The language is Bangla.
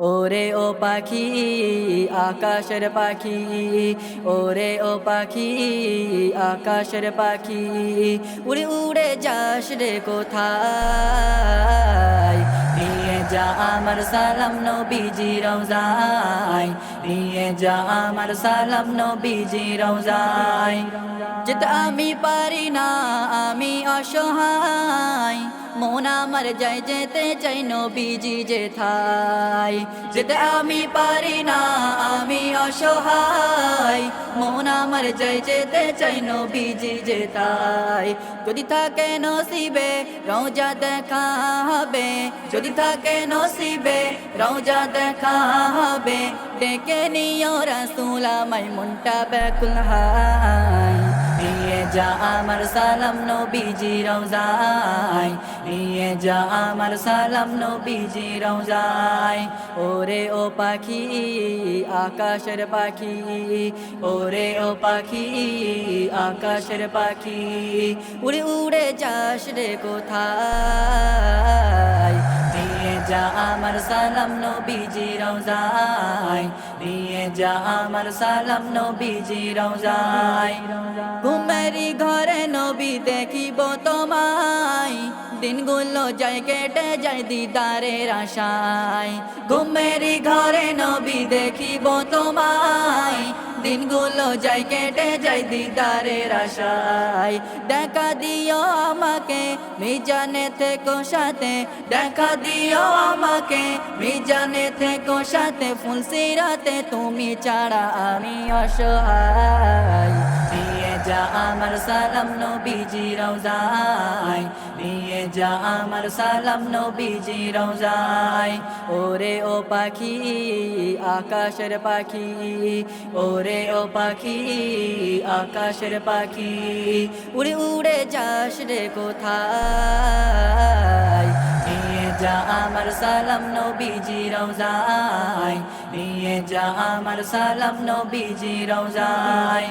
ওরে ও পাখি, আকাশের পাখি, ওরে ও পাখি, আকাশের পাখি, উড়ে উড়ে যাস রে কোথায়? নিয়ে যা আমার সালাম নবীজি রওজায়, নিয়ে যা আমার সালাম নবীজি রওজায়। যেতে আমি পারি না, আমি অসহায়। মন আমার যাই যেতে চাই নবীজি যে থাই। যেতে আমি পারি না, আমি অসহায়। মন আমার যাই যেতে চাই নবীজি যে তাই যদি থাকে নসিবে রোজা দেখা হবে। যদি থাকে নসিবে রোজা দেখা হবে। ডেকে নিও রাসুল আমায়, মনটা ব্যাকুল হায়। যা আমার সালাম নবীজি রওজায়, নিয়ে যা আমার সালাম নবীজি রওজায়। ওরে ও পাখি, আকাশের পাখি, ওরে ও পাখি, আকাশের পাখি, উড়ে উড়ে যাস রে কোথায়? আমার সালাম নবীজি রওজায়। নিয়ে যা আমার সালাম নবীজি রওজায়। ঘুমেরি ঘরে নবী দেখিব তোমায়। দিনগুলো যায়, কেটে যায় দিদারের আশায়। ঘুমেরি ঘরে নবী দেখিব তোমায়। দিনগুলো যাই কেটে যাই দিদারের আশায়। দেখা দিও আমাকে মিজানে থেকো সাথে। দেখা দিও আমাকে মিজানে থেকো সাথে। ফুলসিরাতে তুমি ছাড়া আমি অসহায়। নিয়ে যা আমার সালাম নবীজি রওজায়। নিয়ে যা আমার সালাম নবীজি রওজায়। ওরে ও পাখি, আকাশের পাখি। ওরে ও পাখি, আকাশের পাখি, উড়ে উড়ে যাস রে কোথায়? নিয়ে যা আমার সালাম নবীজি রওজায়, নিয়ে যা আমার সালাম নবীজি রওজায়।